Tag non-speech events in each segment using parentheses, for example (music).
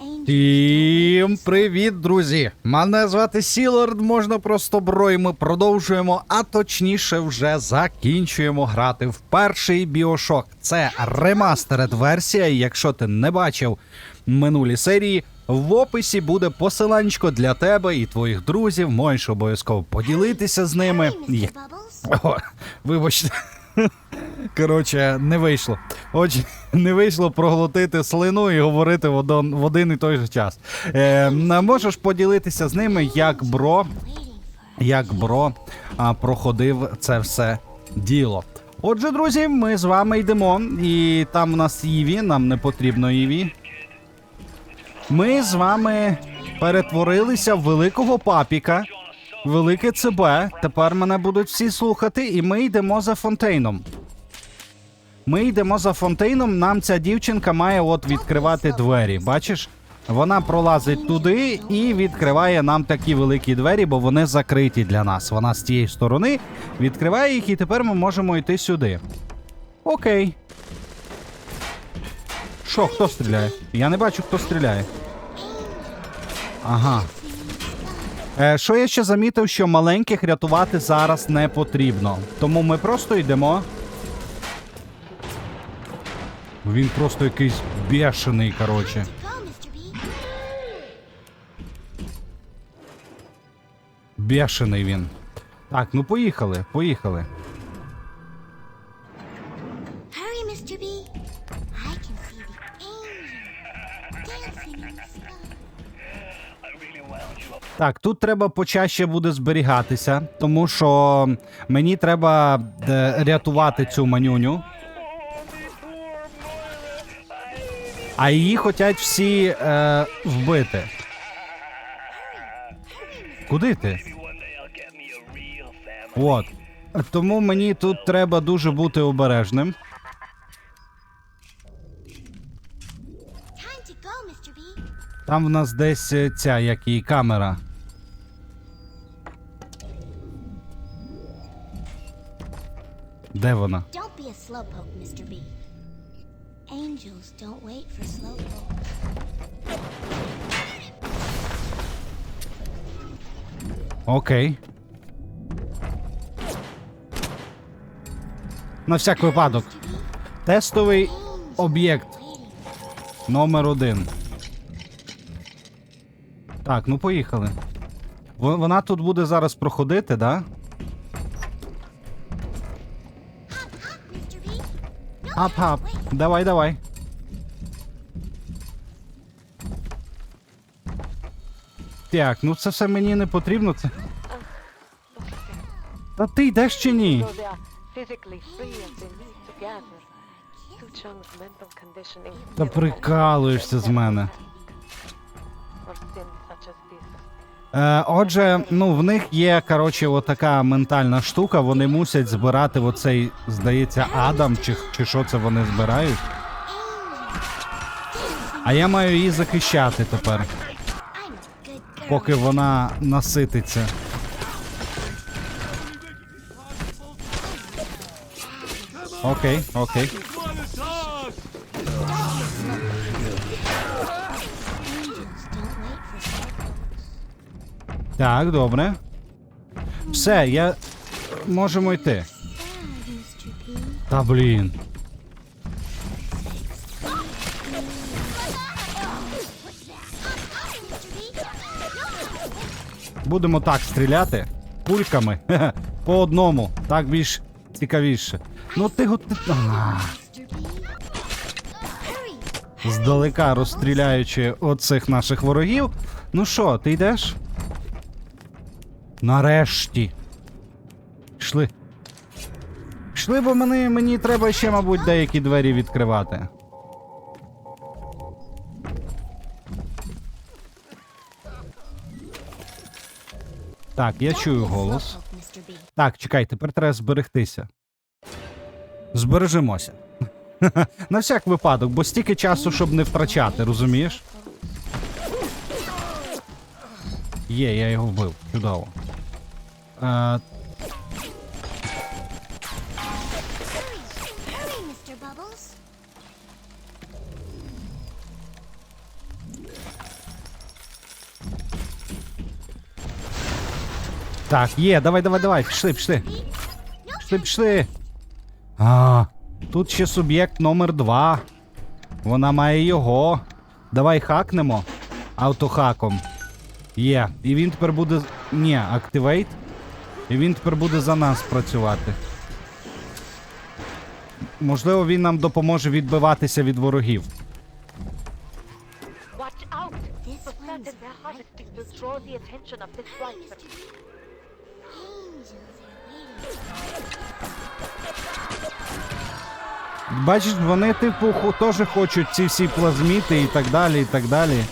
Всім привіт, друзі! Мене звати Сілорд, можна просто бро, і ми продовжуємо, а точніше, вже закінчуємо грати в перший біошок. Це ремастеред версія. і Якщо ти не бачив минулі серії, в описі буде посиланчко для тебе і твоїх друзів. Можеш обов'язково поділитися з ними. Є- О, вибачте. (laughs) Коротше, не вийшло. Отже, (laughs) не вийшло проглотити слину і говорити в один, в один і той же час. Е, можеш поділитися з ними, як бро, як бро а, проходив це все діло. Отже, друзі, ми з вами йдемо, і там у нас Іві, нам не потрібно Іві. Ми з вами перетворилися в великого папіка. Велике ЦБ. Тепер мене будуть всі слухати, і ми йдемо за фонтейном. Ми йдемо за фонтейном. Нам ця дівчинка має от відкривати двері. Бачиш? Вона пролазить туди і відкриває нам такі великі двері, бо вони закриті для нас. Вона з тієї сторони відкриває їх, і тепер ми можемо йти сюди. Окей. Що, хто стріляє? Я не бачу, хто стріляє. Ага. Е, що я ще замітив, що маленьких рятувати зараз не потрібно. Тому ми просто йдемо. Він просто якийсь бешений, коротше. Бешений він. Так, ну поїхали, поїхали. Hurry. Так, тут треба почаще буде зберігатися, тому що мені треба е, рятувати цю манюню. А її хочуть всі е, вбити. Куди ти? От. Тому мені тут треба дуже бути обережним. Там в нас десь е, ця, як її камера. Де вона? Don't be a slowpoke, Mr. B. Angels don't wait for slowpokes. Окей. На всяк випадок. Тестовий об'єкт номер один. Так, ну поїхали. Вона тут буде зараз проходити, да? Ап-ап. Давай, давай. Так, ну це все мені не потрібно. Це. Та ти йдеш чи ні? Та прикалуєшся з мене. Е, отже, ну в них є, коротше, отака ментальна штука. Вони мусять збирати оцей, здається, Адам, чи, чи що це вони збирають. А я маю її захищати тепер, поки вона насититься. Окей, окей. Так, добре. Все, я. Можемо йти. Та блін. Будемо так стріляти пульками (laughs) по одному. Так більш цікавіше. Ну ти го. Здалека розстріляючи оцих наших ворогів. Ну що, ти йдеш? Нарешті. Йшли. Йшли, бо мені, мені треба ще, мабуть, деякі двері відкривати. Так, я чую голос. Так, чекай, тепер треба зберегтися. Збережемося. (laughs) На всяк випадок, бо стільки часу, щоб не втрачати, розумієш? Є, я його вбив. Чудово. А... Так, є, давай, давай, давай, пішли, пішли. Пішли, пішли. А, тут ще суб'єкт номер два. Вона має його. Давай хакнемо автохаком. Є. І він тепер буде. Ні, активейт. І він тепер буде за нас працювати. Можливо, він нам допоможе відбиватися від ворогів. Бачиш, вони, типу, теж хочуть ці всі плазміти і так далі, і так далі.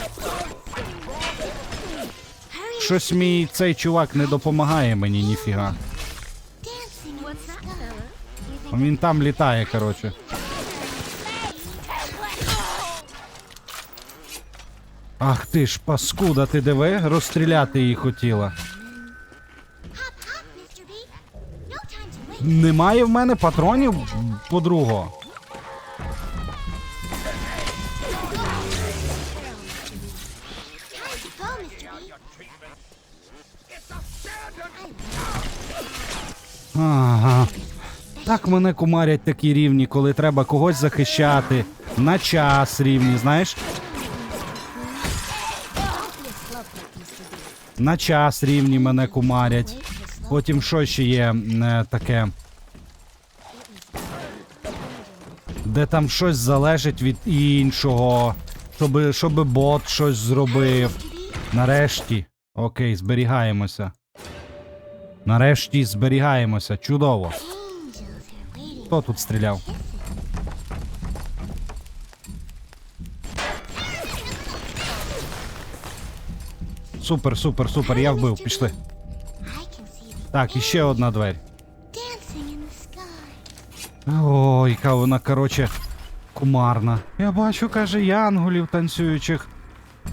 Щось мій цей чувак не допомагає мені ніфіга. Він там літає, коротше. Ах ти ж, паскуда, ти диви, розстріляти її хотіла. Немає в мене патронів, подруго. Так мене кумарять такі рівні, коли треба когось захищати. На час рівні, знаєш? На час рівні мене кумарять. Потім що ще є е, таке? Де там щось залежить від іншого. Щоб, щоб бот щось зробив. Нарешті. Окей, зберігаємося. Нарешті зберігаємося. Чудово. Хто тут стріляв? Супер, супер, супер, я вбив, пішли. Так, іще одна двері. dancing in the. О, яка вона, короче, кумарна. Я бачу, каже, янголів танцюючих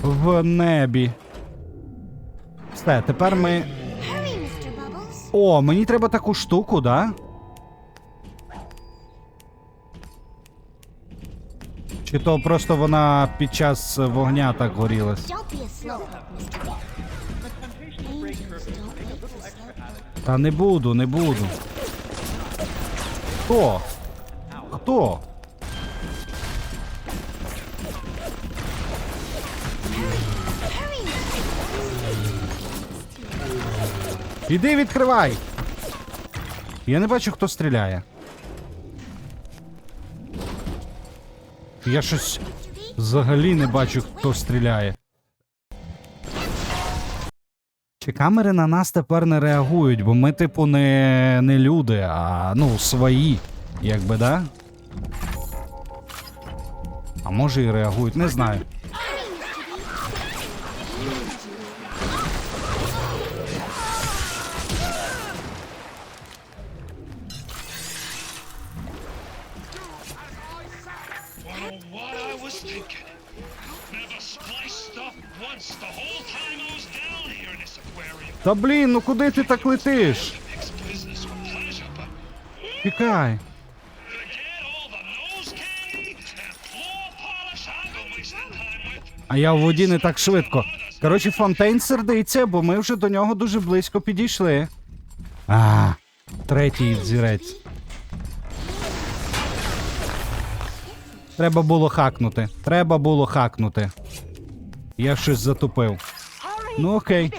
в небі. Все, тепер ми. О, мені треба таку штуку, да? Чи то просто вона під час вогня так горілась? Та не буду, не буду. Хто? Хто? Іди відкривай! Я не бачу, хто стріляє. Я щось взагалі не бачу, хто стріляє. Чи камери на нас тепер не реагують, бо ми, типу, не, не люди, а ну, свої. Якби, да? А може і реагують, не знаю. Та блін, ну куди ти так летиш? Тікай. А я в воді не так швидко. Коротше, фонтейн сердиться, бо ми вже до нього дуже близько підійшли. А, третій взірець. Треба було хакнути. Треба було хакнути. Я щось затупив. Ну окей.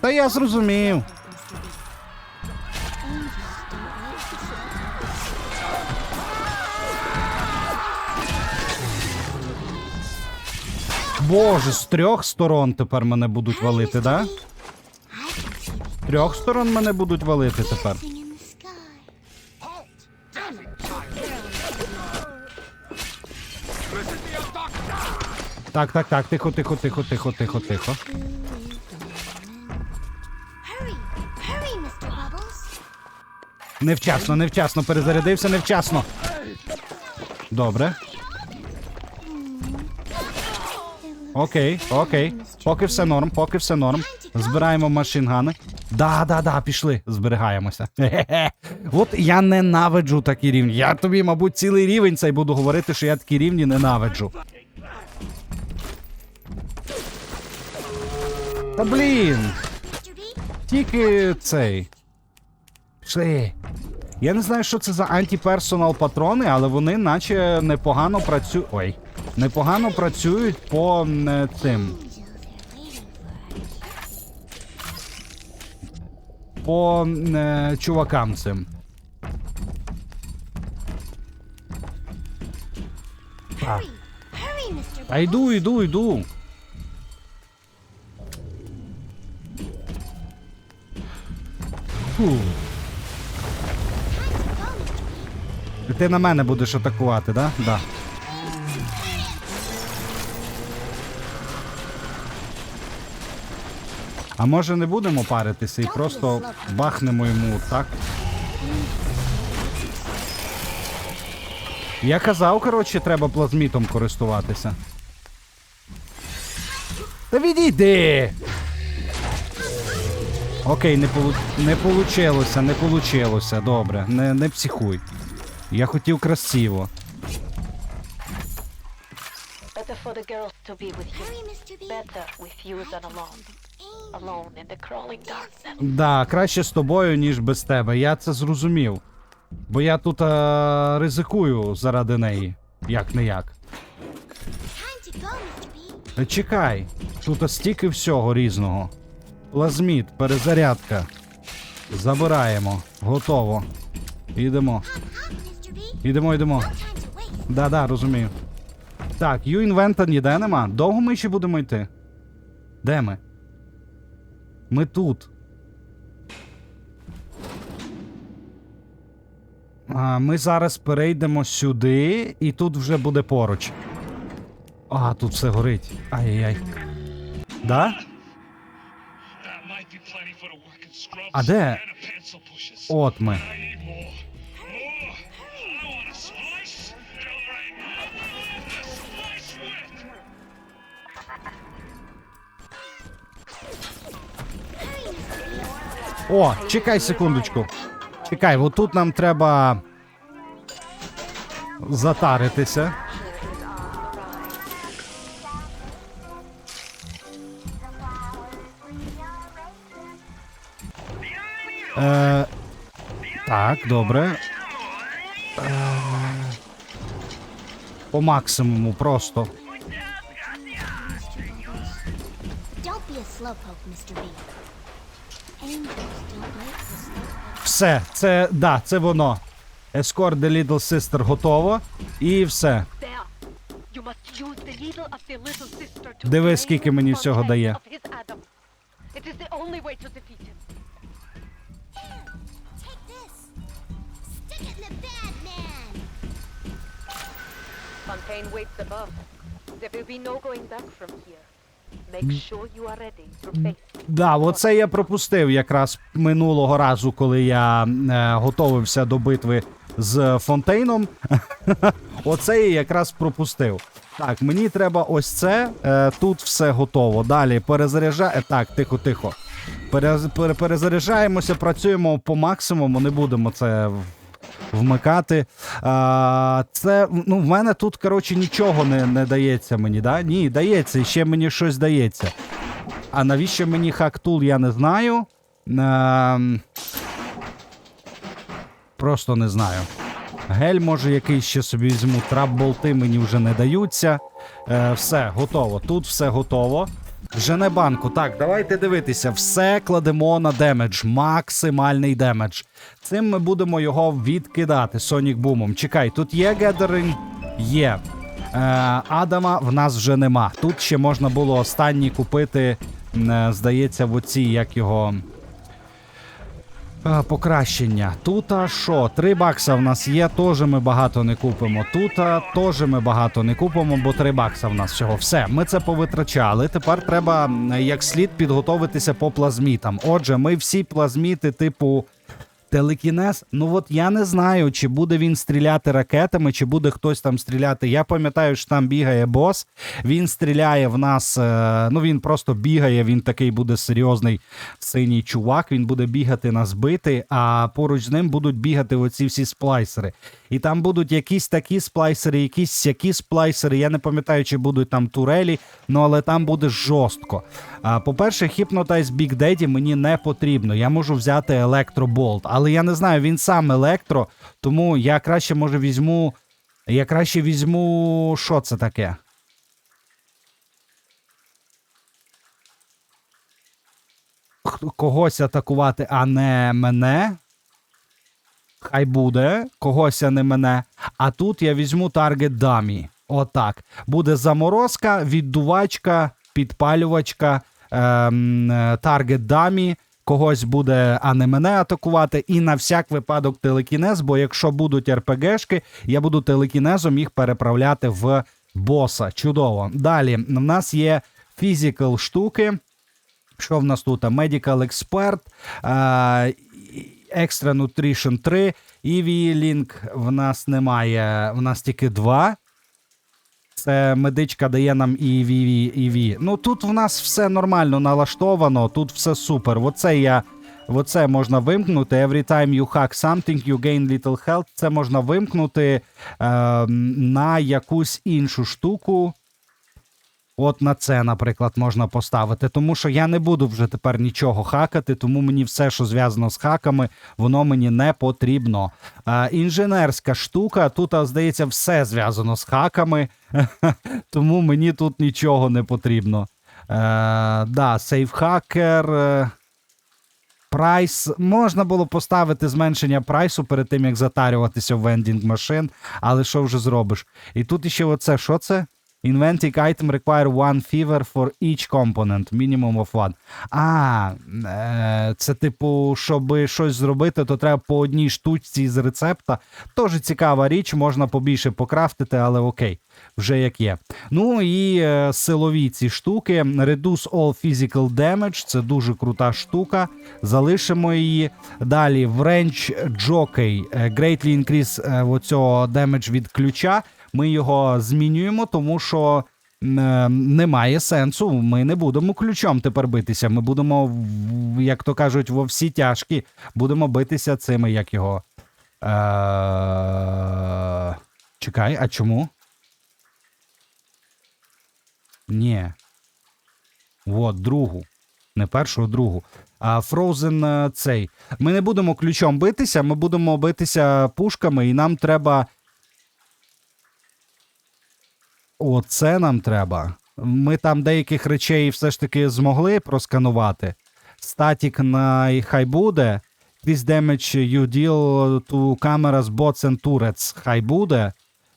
Та я зрозумів. Боже, з трьох сторон тепер мене будуть валити, да? З трьох сторон мене будуть валити тепер. Так, так, так, тихо, тихо, тихо, тихо, тихо, тихо. Невчасно, невчасно, перезарядився невчасно. Добре. Окей, окей. Поки все норм, поки все норм. Збираємо машингани. Да, да, да, пішли. Зберігаємося. Хе-хе. (laughs) От я ненавиджу такі рівні. Я тобі, мабуть, цілий рівень цей буду говорити, що я такі рівні ненавиджу. Та блін, тільки цей. Пішли. Я не знаю, що це за антиперсонал патрони, але вони наче непогано працюють. Ой. Непогано працюють по м, цим. Angels are waiting for us. По е, чувакам цим. А, а йду, йду, йду. Фу. Ти на мене будеш атакувати, да? Да. А може не будемо паритися і просто бахнемо йому так? Я казав, коротше, треба плазмітом користуватися. Та відійди! Окей, не, полу... не получилося, не получилося. Добре, не, не психуй. Я хотів красиво. Better for the girls to be with you. Hurry, Mr. B. Better with you than alone. Alone in the crawling darkness. Да, краще з тобою, ніж без тебе. Я це зрозумів. Бо я тут а, ризикую заради неї. Як не як. Е, Чекай, тут стільки всього різного. Плазміт, перезарядка. Забираємо. Готово. Ідемо. Ідемо, йдемо. Да-да, розумію. Так, Ю-інвента ніде нема. Довго ми ще будемо йти? Де ми? Ми тут. А, ми зараз перейдемо сюди, і тут вже буде поруч. А, тут все горить. Ай-яй-яй. Да? With. Hurry, Mr. B. О, чекай секундочку. Чекай, отут нам треба затаритися. Так, добре. Е, по максимуму просто. Все, це да, це воно. Escort the Little Sister готово. І все. Диви, скільки мені всього дає. Fontaine waits above. There will be no going back from here. Make sure you are ready to face Да, оце я пропустив якраз минулого разу, коли я е, готовився до битви з Фонтейном. (laughs) оце я якраз пропустив. Так, мені треба ось це. Е, тут все готово. Далі перезаряджа... Так, тихо, тихо. Перез... пере- Перезаряджаємося, працюємо по максимуму, не будемо це вмикати. А, це, ну, в мене тут, коротше, нічого не, не дається мені, да? Ні, дається, ще мені щось дається. А навіщо мені хактул, я не знаю. Ем, Просто не знаю. Гель, може, якийсь ще собі візьму. Трап-болти мені вже не даються. Е, все, готово. Тут все готово. Жене банку. Так, давайте дивитися. Все кладемо на демедж. Максимальний демедж. Цим ми будемо його відкидати Сонік Бумом. Чекай, тут є гедеринг? Є. Е, Адама в нас вже нема. Тут ще можна було останній купити, е, здається, в оці, як його. Е, Покращення. Тут а що? Три бакса в нас є, теж ми багато не купимо. Тут теж ми багато не купимо, бо три бакса в нас всього. Все, ми це повитрачали. Тепер треба як слід підготовитися по плазмітам. Отже, ми всі плазміти, типу Телекінез, ну от я не знаю, чи буде він стріляти ракетами, чи буде хтось там стріляти. Я пам'ятаю, що там бігає бос. Він стріляє в нас. е, Ну він просто бігає. Він такий буде серйозний синій чувак. Він буде бігати нас бити, а поруч з ним будуть бігати оці всі сплайсери. І там будуть якісь такі сплайсери, якісь сякі сплайсери. Я не пам'ятаю, чи будуть там турелі, ну але там буде жорстко. По-перше, Hypnotize Big Daddy мені не потрібно. Я можу взяти електроболт, але я не знаю, він сам електро, тому я краще може візьму. Я краще візьму. Що це таке? Когось атакувати, а не мене. Хай буде, когось, а не мене. А тут я візьму таргет дамі. Отак. Буде заморозка, віддувачка, підпалювачка, ем, е, таргет дамі. Когось буде, а не мене атакувати. І на всяк випадок телекінез, бо якщо будуть РПГшки, я буду телекінезом їх переправляти в боса. Чудово. Далі в нас є фізикал штуки. Що в нас тут? Medical Expert, Extra Nutrition 3, EV Link в нас немає, в нас тільки два. Це медичка дає нам і віві, і ві. Ну тут в нас все нормально налаштовано, тут все супер. Оце я. Оце можна вимкнути. Every time you hack something, you gain little health. Це можна вимкнути е, на якусь іншу штуку. От на це, наприклад, можна поставити, тому що я не буду вже тепер нічого хакати, тому мені все, що зв'язано з хаками, воно мені не потрібно. А, інженерська штука, тут, здається, все зв'язано з хаками, (laughs) тому мені тут нічого не потрібно. Е, да, сейфхакер. е, Прайс можна було поставити зменшення прайсу перед тим, як затарюватися в вендінг машин, але що вже зробиш? І тут іще оце, що це? Inventing item require one fever for each component, minimum of one. А, е, це типу, щоб щось зробити, то треба по одній штучці з рецепта. Тоже цікава річ, можна побільше покрафтити, але окей, вже як є. Ну і е, силові ці штуки. Reduce all physical damage, це дуже крута штука. Залишимо її. Далі Range Jockey е, greatly increase оцього damage від ключа. Ми його змінюємо, тому що е, немає сенсу. Ми не будемо ключом тепер битися. Ми будемо, як то кажуть, во всі тяжкі, будемо битися цими, як його. Е... Чекай, а чому? Ні. От, другу. Не першу, а другу. А Frozen е, цей. Ми не будемо ключом битися, ми будемо битися пушками, і нам треба. Оце нам треба. Ми там деяких речей все ж таки змогли просканувати. Статік хай буде. This damage you deal to cameras, bots and turrets. Хай буде.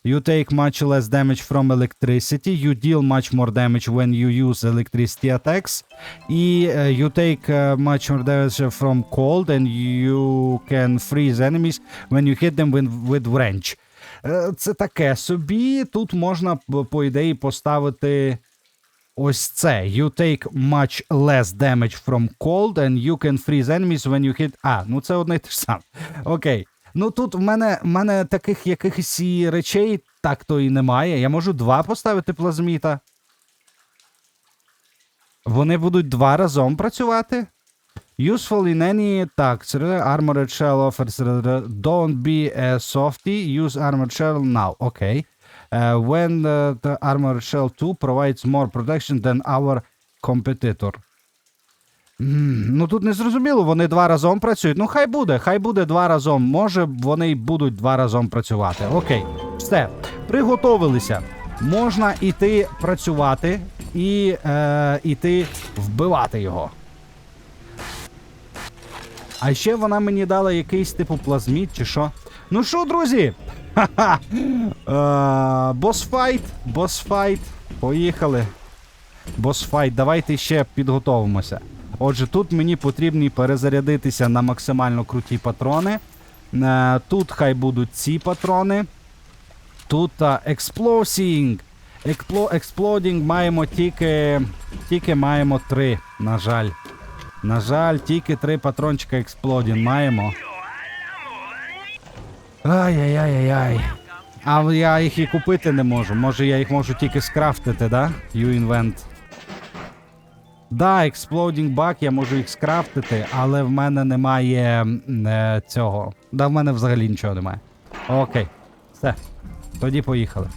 You take much less damage from electricity. You deal much more damage when you use electricity attacks. І е, you take е, much more damage from cold and you can freeze enemies when you hit them with wrench. Е, Це таке собі. Тут можна, по ідеї, поставити ось це. You take much less damage from cold and you can freeze enemies when you hit. А, ну це одне й те ж саме. Окей. Ну тут в мене, в мене таких якихось і речей так то і немає. Я можу два поставити плазміта. Вони будуть два разом працювати. Useful in any це armored shell offers don't be a softy, use armored shell now. Окей. Uh, when uh, the armored shell 2 provides more protection than our competitor. М, Ну тут не зрозуміло, вони два разом працюють. Ну хай буде, хай буде два разом. Може, вони й будуть два разом працювати. Окей, все, приготовилися. Можна іти працювати і е, іти вбивати його. А ще вона мені дала якийсь типу плазміт чи що. Ну що, друзі? Ха-ха! Е, Босфайт, босфайт. Поїхали. Босфайт, давайте ще підготовимося. Отже, тут мені потрібні перезарядитися на максимально круті патрони. Е, Тут хай будуть ці патрони. Тут а, Explosing. Експло, Exploding маємо тільки. Тільки маємо три, на жаль. На жаль, тільки три патрончика Exploding маємо. Ай-яй-яй-яй. А я їх і купити не можу. Може я їх можу тільки скрафтити, да? You invent. Да, Exploding Bug, я можу їх скрафтити, але в мене немає е, цього. Да, в мене взагалі нічого немає. Окей. Все. Тоді поїхали.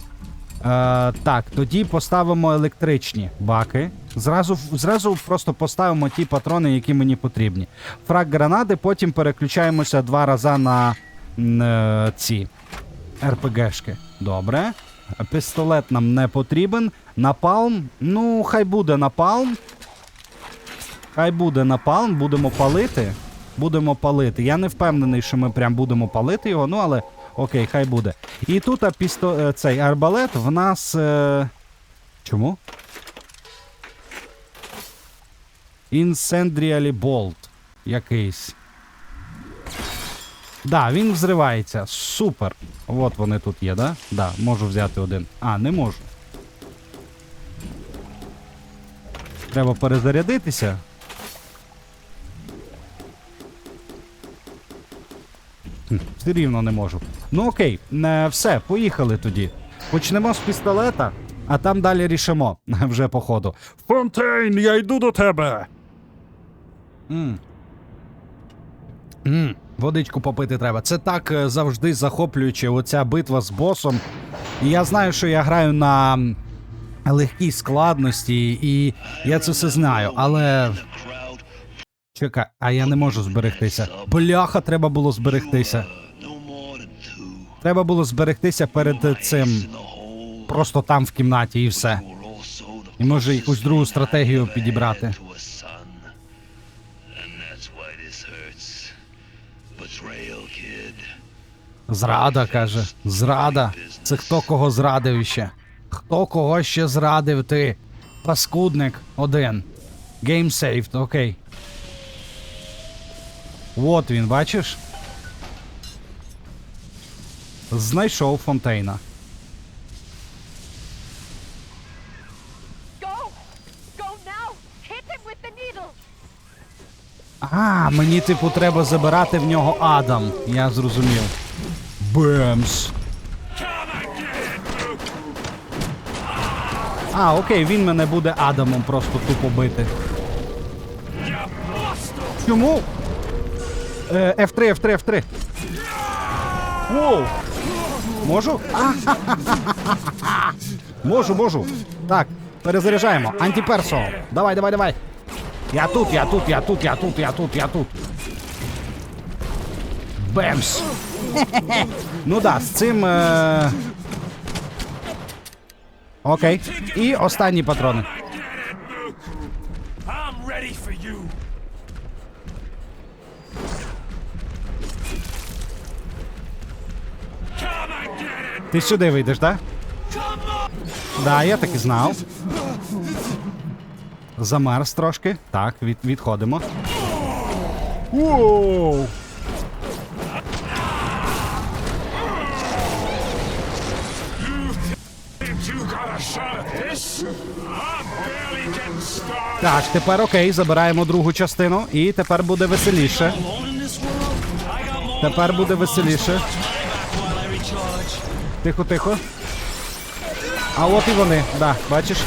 Е, так, тоді поставимо електричні баки. Зразу, зразу просто поставимо ті патрони, які мені потрібні. Фраг гранати, потім переключаємося два рази на е, ці РПГшки. Добре. Пістолет нам не потрібен. Напалм. Ну, хай буде напалм. Хай буде напалм, будемо палити. Будемо палити. Я не впевнений, що ми прям будемо палити його, ну але окей, хай буде. І тут пісто... е, цей арбалет в нас. Е... Чому? Incendiary Bolt якийсь. Да, він взривається. Супер. От вони тут є, да? Да, можу взяти один. А, не можу. Треба перезарядитися. Хм, Все рівно не можу. Ну окей, е, все, поїхали тоді. Почнемо з пістолета, а там далі рішимо (laughs) вже по ходу. Фонтейн, я йду до тебе. М. М, Водичку попити треба. Це так е, завжди захоплююче, оця битва з босом. І я знаю, що я граю на легкій складності, і я це все знаю, але. Чекай, а я не можу зберегтися. Бляха, треба було зберегтися. Треба було зберегтися перед цим. Просто там в кімнаті і все. І може якусь другу стратегію підібрати. Зрада, каже. Зрада. Це хто кого зрадив ще? Хто кого ще зрадив ти? Паскудник один. Game saved, окей. От він, бачиш? Знайшов фонтейна. А, мені, типу, треба забирати в нього Адам. Я зрозумів. Бемс. А, окей, він мене буде Адамом просто тупо бити. Чому? Е, F3, F3, F3. Воу! Можу? Можу, можу. Так, перезаряджаємо. Антиперсо. Давай, давай, давай. Я тут, я тут, я тут, я тут, я тут, я тут. Бемс. ну да, з цим. Е... Окей. І останні патрони. Ти сюди вийдеш, так? Да, я так і знав. Замерз трошки. Так, від, відходимо. Воу! Так, тепер окей, забираємо другу частину, і тепер буде веселіше. Тепер буде веселіше. Тихо, тихо. А от і вони, да, бачиш?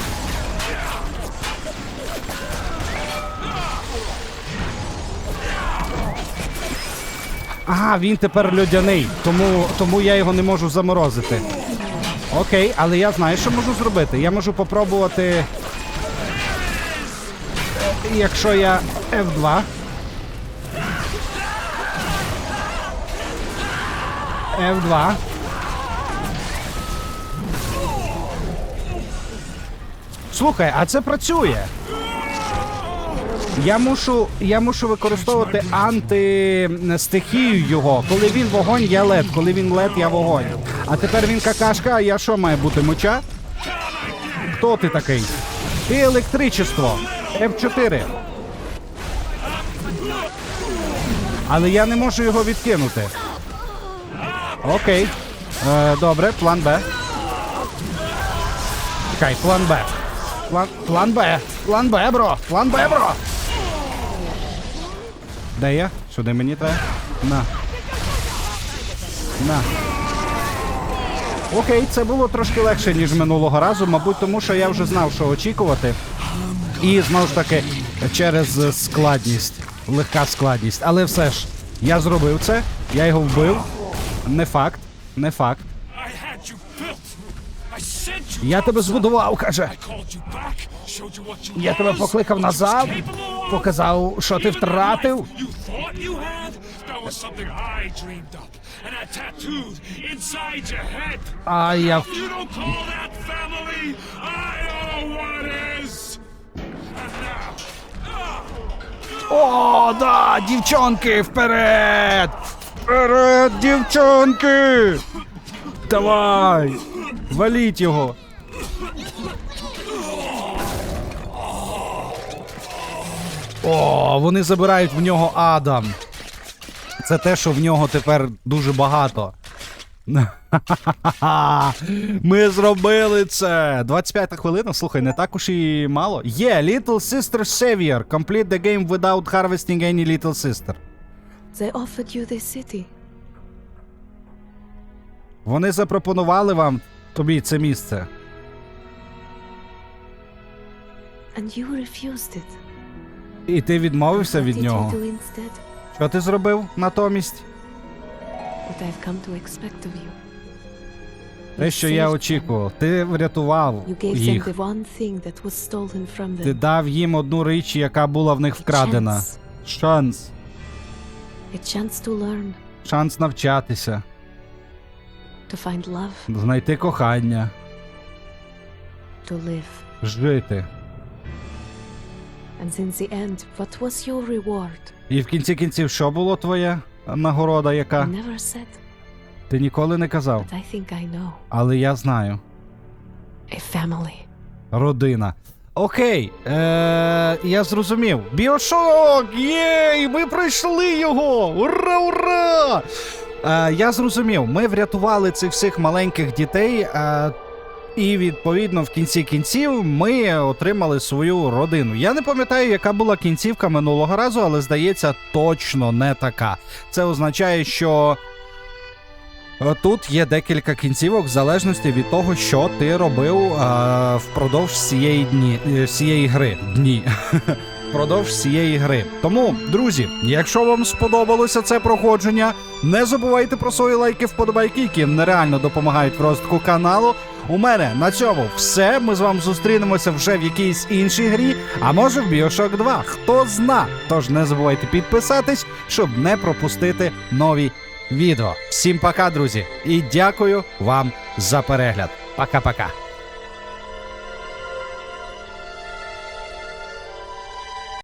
Ага, він тепер льодяний, тому, тому я його не можу заморозити. Окей, але я знаю, що можу зробити. Я можу попробувати. Якщо я F2. F2. Слухай, а це працює. Я мушу, я мушу використовувати антистихію його. Коли він вогонь, я лед. Коли він лед, я вогонь. А тепер він какашка, а я що має бути моча? Хто ти такий? Ти електричество. F4. Але я не можу його відкинути. Окей. Е, добре, план Б. Чекай, план Б. План, план Б. План Б, бро. План Б, бро. Де я? Сюди мені треба? На. На. Окей, це було трошки легше, ніж минулого разу, мабуть, тому що я вже знав, що очікувати. І знову ж таки, через складність, легка складність. Але все ж, я зробив це, я його вбив. Не факт, не факт. Я тебе збудував, каже. Я тебе покликав назад, показав, що ти втратив. А я О, да, дівчонки, вперед! Вперед, дівчонки! Давай! Валіть його! О, вони забирають в нього Адам. Це те, що в нього тепер дуже багато. (laughs) Ми зробили це. 25 хвилина. Слухай, не так уж і мало. Є, Little Sister Savior. Complete the game without harvesting any Little Sister. They offered you this city. Вони запропонували вам тобі це місце. And you refused it. І ти відмовився від нього. Що ти зробив натомість? Те, що я очікував. Ти врятував їх. Ти дав їм одну річ, яка була в них вкрадена. Шанс. Шанс навчатися, знайти кохання, жити. And in the end, what was your reward? І в кінці кінців, що було твоя нагорода, I яка? never said, Ти ніколи не казав, but I think I know. але я знаю. A family. Родина. Окей, е- я зрозумів. Біошок! Єй! Ми пройшли його! Ура, ура! Е- я зрозумів, ми врятували цих всіх маленьких дітей. Е- і відповідно в кінці кінців ми отримали свою родину. Я не пам'ятаю, яка була кінцівка минулого разу, але здається, точно не така. Це означає, що Е, Тут є декілька кінцівок в залежності від того, що ти робив а, впродовж всієї дні всієї гри. Дні. (laughs) Впродовж цієї гри. Тому, друзі, якщо вам сподобалося це проходження, не забувайте про свої лайки, вподобайки, які нереально допомагають в розвитку каналу. У мене на цьому все. Ми з вами зустрінемося вже в якійсь іншій грі, а може в Bioshock 2. Хто зна. Тож не забувайте підписатись, щоб не пропустити нові відео. Всім пока, друзі, і дякую вам за перегляд. Пока-пока.